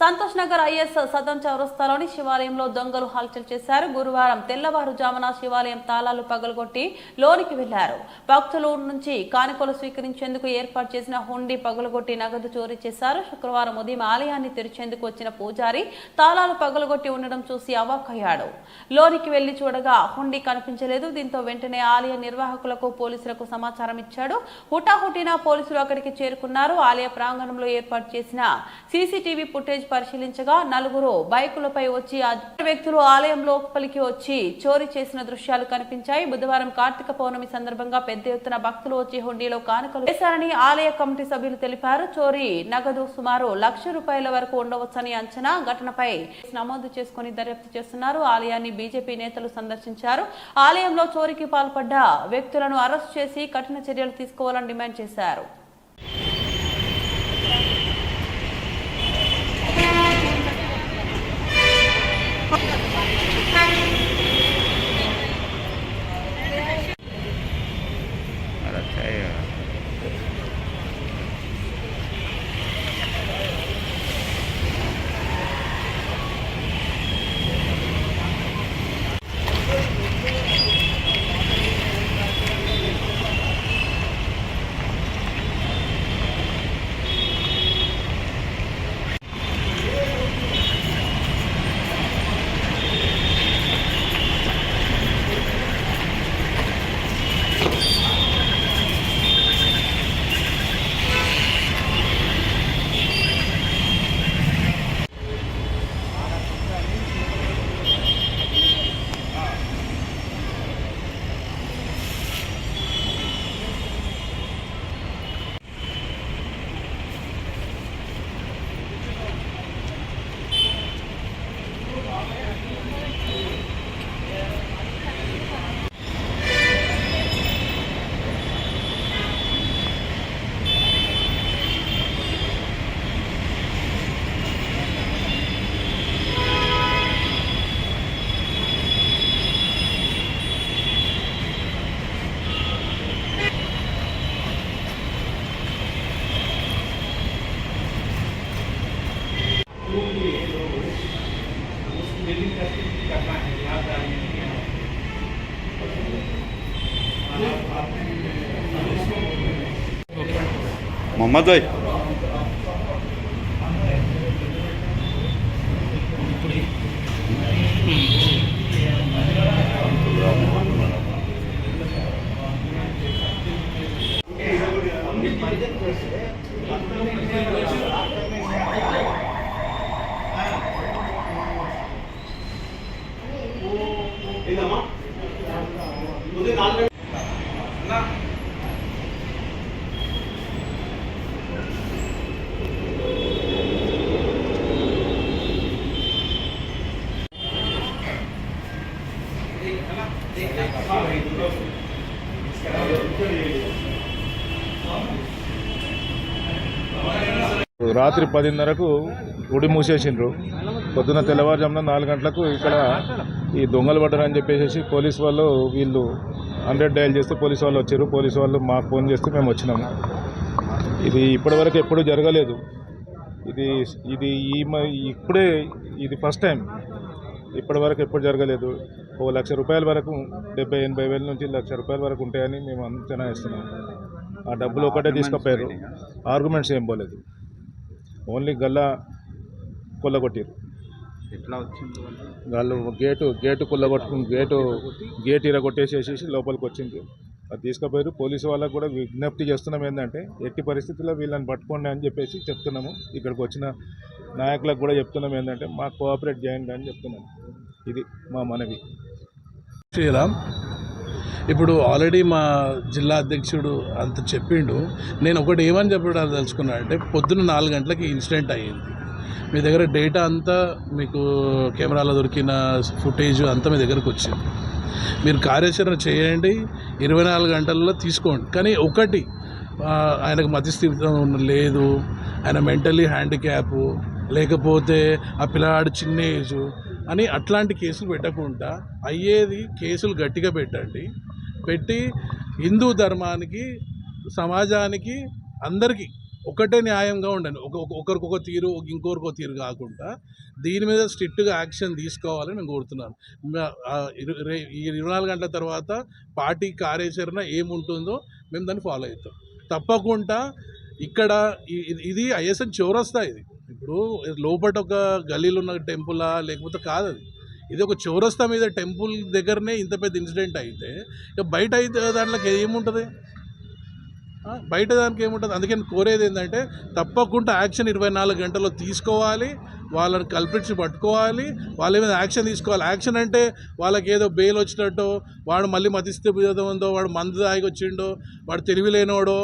Santosh Nagar IS Sadan చౌరస్తాలోని శివాలయంలో దొంగలు హల్చల్ చేశారు. గురువారం తెల్లవారుజామున శివాలయం తాళాలు పగలగొట్టి లోనికి వెళ్ళారు. భక్తుల నుంచి కానుకలు స్వీకరించేందుకు ఏర్పాటు చేసిన హుండీ పగలగొట్టి నగదు చోరీ చేశారు. శుక్రవారం ఉదయం ఆలయాన్ని తెరిచేందుకు వచ్చిన పూజారి తాళాలు పగలగొట్టి ఉండడం చూసి అవాక్కయ్యాడు. లోనికి వెళ్ళి చూడగా హుండీ కనిపించలేదు. దీంతో వెంటనే ఆలయ నిర్వాహకులకు పోలీసులకు సమాచారం ఇచ్చాడు. హుటాహుటిన పోలీసులు అక్కడికి చేరుకున్నారు. ఆలయ ప్రాంగణంలో ఏర్పాటు చేసిన సీసీటీవీ ఫుటేజ్ పరిశీలించగా నలుగురు బైకులపై వచ్చి వ్యక్తులు ఆలయం లోపలికి వచ్చి చోరీ చేసిన దృశ్యాలు కనిపించాయి. బుధవారం కార్తీక పౌర్ణమి సందర్భంగా పెద్ద ఎత్తున భక్తులు వచ్చి హుండీలో కానుకలు వేశారని ఆలయ కమిటీ సభ్యులు తెలిపారు. చోరీ నగదు సుమారు లక్ష రూపాయల వరకు ఉండవచ్చని అంచనా ఘటనపై నమోదు చేసుకుని దర్యాప్తు చేస్తున్నారు. ఆలయాన్ని బీజేపీ నేతలు సందర్శించారు. ఆలయంలో చోరీకి పాల్పడ్డ వ్యక్తులను అరెస్ట్ చేసి కఠిన చర్యలు తీసుకోవాలని డిమాండ్ చేశారు. मोहम्मद भाई రాత్రి పదిన్నరకు గుడి మూసేసిండ్రు. పొద్దున తెల్లవారుజామున నాలుగు గంటలకు ఇక్కడ ఈ దొంగలు పడ్డారని చెప్పేసి పోలీస్ వాళ్ళు వీళ్ళు హండ్రెడ్ డయల్ చేస్తే పోలీస్ వాళ్ళు వచ్చారు. పోలీస్ వాళ్ళు మాకు ఫోన్ చేస్తే మేము వచ్చినాము. ఇది ఇప్పటివరకు ఎప్పుడూ జరగలేదు. ఇది ఇది ఈ ఇప్పుడే ఇది ఫస్ట్ టైం. ఇప్పటివరకు ఎప్పుడు జరగలేదు. ఓ లక్ష రూపాయల వరకు డెబ్బై ఎనభై వేల నుంచి లక్ష రూపాయల వరకు ఉంటాయని మేము అంచనా వేస్తున్నాం ఆ డబ్బులు ఒకటే తీసుకుపోయారు. ఆర్గ్యుమెంట్స్ ఏం పోలేదు. ఓన్లీ గల్లా కొల్లగొట్టారు. ఎట్లా వచ్చింది వాళ్ళు? గేటు గేటు కొల్లగొట్టుకుని గేటు గేట్ ఇరగొట్టేసేసి లోపలికి వచ్చింది. అది తీసుకుపోయారు పోలీసు వాళ్ళకు కూడా విజ్ఞప్తి చేస్తున్నాం ఏంటంటే ఎట్టి పరిస్థితుల్లో వీళ్ళని పట్టుకోండి అని చెప్పేసి చెప్తున్నాము. ఇక్కడికి వచ్చిన నాయకులకు కూడా చెప్తున్నాం ఏంటంటే మాకు కోఆపరేట్ చేయండి అని చెప్తున్నాం ఇది మా మనవి. శ్రీరామ్ ఇప్పుడు ఆల్రెడీ మా జిల్లా అధ్యక్షుడు అంత చెప్పిండు. నేను ఒకటి ఏమని చెప్పడం తెలుసుకున్నా అంటే పొద్దున్న నాలుగు గంటలకి ఇన్సిడెంట్ అయ్యింది. మీ దగ్గర డేటా అంతా మీకు కెమెరాలో దొరికిన ఫుటేజ్ అంతా మీ దగ్గరకు వచ్చింది. మీరు కార్యాచరణ చేయండి ఇరవై నాలుగు గంటల్లో తీసుకోండి. కానీ ఒకటి ఆయనకు మతిస్థితం లేదు ఆయన మెంటలీ హ్యాండిక్యాప్ లేకపోతే ఆ పిల్లవాడు చిన్న ఏజ్ అని అట్లాంటి కేసులు పెట్టకుండా అయ్యేది కేసులు గట్టిగా పెట్టండి. పెట్టి హిందూ ధర్మానికి సమాజానికి అందరికీ ఒకటే న్యాయంగా ఉండండి. ఒక ఒకరికొక తీరు ఇంకొకరికొక తీరు కాకుండా దీని మీద స్ట్రిక్ట్గా యాక్షన్ తీసుకోవాలని నేను కోరుతున్నాను. ఈ ఇరవై నాలుగు గంటల తర్వాత పార్టీ కార్యాచరణ ఏముంటుందో మేము దాన్ని ఫాలో అవుతాం. తప్పకుండా ఇక్కడ ఇది- ఇది ఐఎస్ఎన్ చౌరస్తా ఇది. ఇప్పుడు లోపల ఒక గల్లీలో ఉన్న టెంపులా? లేకపోతే కాదు అది ఇది ఒక చౌరస్తా మీద టెంపుల్ దగ్గరనే ఇంత పెద్ద ఇన్సిడెంట్ అయితే ఇక బయట అయితే దాంట్లోకి ఏముంటుంది? బయట దానికి ఏముంటుంది? అందుకని కోరేది ఏంటంటే తప్పకుండా యాక్షన్ ఇరవై నాలుగు గంటల్లో తీసుకోవాలి. వాళ్ళని కల్పించి పట్టుకోవాలి. వాళ్ళ మీద యాక్షన్ తీసుకోవాలి. యాక్షన్ అంటే వాళ్ళకి ఏదో బెయిల్ వచ్చినట్టు వాడు మళ్ళీ మతిస్తే ఉందో వాడు మందు తాగి వచ్చిండో వాడు తెలివి లేనోడో